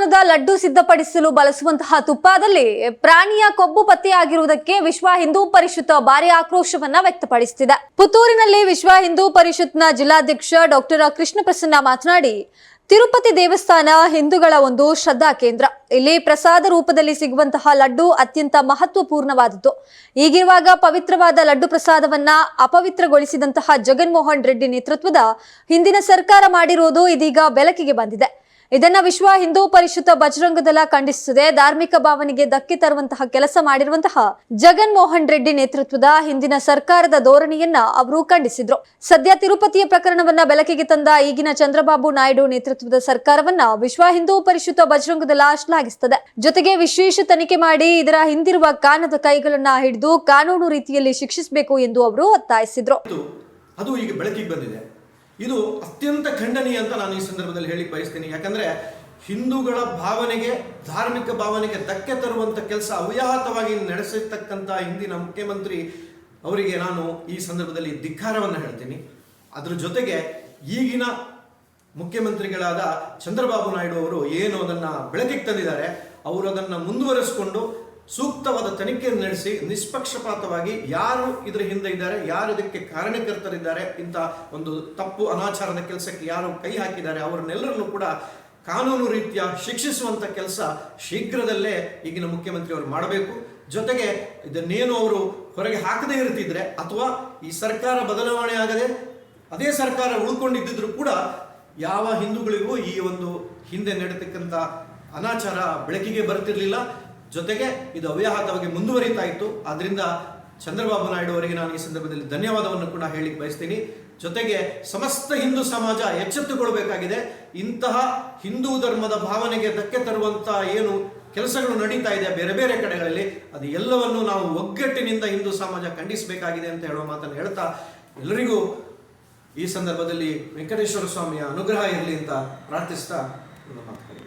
ದೇವಸ್ಥಾನದ ಲಡ್ಡು ಸಿದ್ಧಪಡಿಸಲು ಬಳಸುವಂತಹ ತುಪ್ಪದಲ್ಲಿ ಪ್ರಾಣಿಯ ಕೊಬ್ಬು ಪತ್ತೆಯಾಗಿರುವುದಕ್ಕೆ ವಿಶ್ವ ಹಿಂದೂ ಪರಿಷತ್ ಭಾರಿ ಆಕ್ರೋಶವನ್ನ ವ್ಯಕ್ತಪಡಿಸುತ್ತಿದೆ. ಪುತ್ತೂರಿನಲ್ಲಿ ವಿಶ್ವ ಹಿಂದೂ ಪರಿಷತ್ನ ಜಿಲ್ಲಾಧ್ಯಕ್ಷ ಡಾಕ್ಟರ್ ಕೃಷ್ಣ ಪ್ರಸನ್ನ ಮಾತನಾಡಿ, ತಿರುಪತಿ ದೇವಸ್ಥಾನ ಹಿಂದೂಗಳ ಒಂದು ಶ್ರದ್ಧಾ ಕೇಂದ್ರ. ಇಲ್ಲಿ ಪ್ರಸಾದ ರೂಪದಲ್ಲಿ ಸಿಗುವಂತಹ ಲಡ್ಡು ಅತ್ಯಂತ ಮಹತ್ವಪೂರ್ಣವಾದದ್ದು. ಈಗಿರುವಾಗ ಪವಿತ್ರವಾದ ಲಡ್ಡು ಪ್ರಸಾದವನ್ನ ಅಪವಿತ್ರಗೊಳಿಸಿದಂತಹ ಜಗನ್ಮೋಹನ್ ರೆಡ್ಡಿ ನೇತೃತ್ವದ ಹಿಂದಿನ ಸರ್ಕಾರ ಮಾಡಿರುವುದು ಇದೀಗ ಬೆಳಕಿಗೆ ಬಂದಿದೆ. ಇದನ್ನ ವಿಶ್ವ ಹಿಂದೂ ಪರಿಷತ್ ಬಜರಂಗ ಖಂಡಿಸುತ್ತದೆ. ಧಾರ್ಮಿಕ ಭಾವನೆಗೆ ಧಕ್ಕೆ ತರುವಂತಹ ಕೆಲಸ ಮಾಡಿರುವಂತಹ ಜಗನ್ ಮೋಹನ್ ರೆಡ್ಡಿ ನೇತೃತ್ವದ ಹಿಂದಿನ ಸರ್ಕಾರದ ಧೋರಣೆಯನ್ನ ಅವರು ಖಂಡಿಸಿದ್ರು. ಸದ್ಯ ತಿರುಪತಿಯ ಪ್ರಕರಣವನ್ನ ಬೆಳಕಿಗೆ ತಂದ ಈಗಿನ ಚಂದ್ರಬಾಬು ನಾಯ್ಡು ನೇತೃತ್ವದ ಸರ್ಕಾರವನ್ನ ವಿಶ್ವ ಹಿಂದೂ ಪರಿಷತ್ ಬಜರಂಗ ದಳ ಶ್ಲಾಘಿಸುತ್ತದೆ ಜೊತೆಗೆ ವಿಶೇಷ ತನಿಖೆ ಮಾಡಿ ಇದರ ಹಿಂದಿರುವ ಕಾನದ ಕೈಗಳನ್ನ ಹಿಡಿದು ಕಾನೂನು ರೀತಿಯಲ್ಲಿ ಶಿಕ್ಷಿಸಬೇಕು ಎಂದು ಅವರು ಒತ್ತಾಯಿಸಿದ್ರು. ಅದು ಈಗ ಬೆಳಕಿಗೆ ಬಂದಿದೆ. ಇದು ಅತ್ಯಂತ ಖಂಡನೀಯ ಅಂತ ನಾನು ಈ ಸಂದರ್ಭದಲ್ಲಿ ಹೇಳಿ ಬಯಸ್ತೀನಿ. ಯಾಕಂದ್ರೆ ಹಿಂದೂಗಳ ಭಾವನೆಗೆ, ಧಾರ್ಮಿಕ ಭಾವನೆಗೆ ಧಕ್ಕೆ ತರುವಂತ ಕೆಲಸ ಅವ್ಯಾಹತವಾಗಿ ನಡೆಸಿರ್ತಕ್ಕಂಥ ಹಿಂದಿನ ಮುಖ್ಯಮಂತ್ರಿ ಅವರಿಗೆ ನಾನು ಈ ಸಂದರ್ಭದಲ್ಲಿ ಧಿಕ್ಕಾರವನ್ನು ಹೇಳ್ತೀನಿ. ಅದರ ಜೊತೆಗೆ ಈಗಿನ ಮುಖ್ಯಮಂತ್ರಿಗಳಾದ ಚಂದ್ರಬಾಬು ನಾಯ್ಡು ಅವರು ಏನು ಅದನ್ನ ಬೆಳಕಿಗೆ ತಂದಿದ್ದಾರೆ, ಅವರು ಅದನ್ನ ಮುಂದುವರಿಸಿಕೊಂಡು ಸೂಕ್ತವಾದ ತನಿಖೆಯನ್ನು ನಡೆಸಿ ನಿಷ್ಪಕ್ಷಪಾತವಾಗಿ ಯಾರು ಇದರ ಹಿಂದೆ ಇದ್ದಾರೆ, ಯಾರು ಇದಕ್ಕೆ ಕಾರಣಕರ್ತರಿದ್ದಾರೆ, ಇಂಥ ಒಂದು ತಪ್ಪು ಅನಾಚಾರದ ಕೆಲಸಕ್ಕೆ ಯಾರು ಕೈ ಹಾಕಿದ್ದಾರೆ, ಅವರನ್ನೆಲ್ಲರನ್ನು ಕೂಡ ಕಾನೂನು ರೀತಿಯ ಶಿಕ್ಷಿಸುವಂತ ಕೆಲಸ ಶೀಘ್ರದಲ್ಲೇ ಈಗಿನ ಮುಖ್ಯಮಂತ್ರಿ ಅವರು ಮಾಡಬೇಕು. ಜೊತೆಗೆ ಇದನ್ನೇನು ಅವರು ಹೊರಗೆ ಹಾಕದೇ ಇರ್ತಿದ್ರೆ, ಅಥವಾ ಈ ಸರ್ಕಾರ ಬದಲಾವಣೆ ಆಗದೆ ಅದೇ ಸರ್ಕಾರ ಉಳ್ಕೊಂಡಿದ್ದಿದ್ರು ಕೂಡ ಯಾವ ಹಿಂದೂಗಳಿಗೂ ಈ ಒಂದು ಹಿಂದೆ ನಡೆತಕ್ಕಂಥ ಅನಾಚಾರ ಬೆಳಕಿಗೆ ಬರ್ತಿರ್ಲಿಲ್ಲ. ಜೊತೆಗೆ ಇದು ಅವ್ಯಾಹತವಾಗಿ ಮುಂದುವರಿತಾ ಇತ್ತು. ಆದ್ರಿಂದ ಚಂದ್ರಬಾಬು ನಾಯ್ಡು ಅವರಿಗೆ ನಾನು ಈ ಸಂದರ್ಭದಲ್ಲಿ ಧನ್ಯವಾದವನ್ನು ಕೂಡ ಹೇಳಿ ಬಯಸ್ತೀನಿ. ಜೊತೆಗೆ ಸಮಸ್ತ ಹಿಂದೂ ಸಮಾಜ ಎಚ್ಚೆತ್ತುಕೊಳ್ಬೇಕಾಗಿದೆ. ಇಂತಹ ಹಿಂದೂ ಧರ್ಮದ ಭಾವನೆಗೆ ಧಕ್ಕೆ ತರುವಂತಹ ಏನು ಕೆಲಸಗಳು ನಡೀತಾ ಇದೆ ಬೇರೆ ಬೇರೆ ಕಡೆಗಳಲ್ಲಿ, ಅದು ಎಲ್ಲವನ್ನು ನಾವು ಒಗ್ಗಟ್ಟಿನಿಂದ ಹಿಂದೂ ಸಮಾಜ ಖಂಡಿಸಬೇಕಾಗಿದೆ ಅಂತ ಹೇಳುವ ಮಾತನ್ನು ಹೇಳ್ತಾ ಎಲ್ಲರಿಗೂ ಈ ಸಂದರ್ಭದಲ್ಲಿ ವೆಂಕಟೇಶ್ವರ ಸ್ವಾಮಿಯ ಅನುಗ್ರಹ ಇರಲಿ ಅಂತ ಪ್ರಾರ್ಥಿಸ್ತಾ ಮಾತು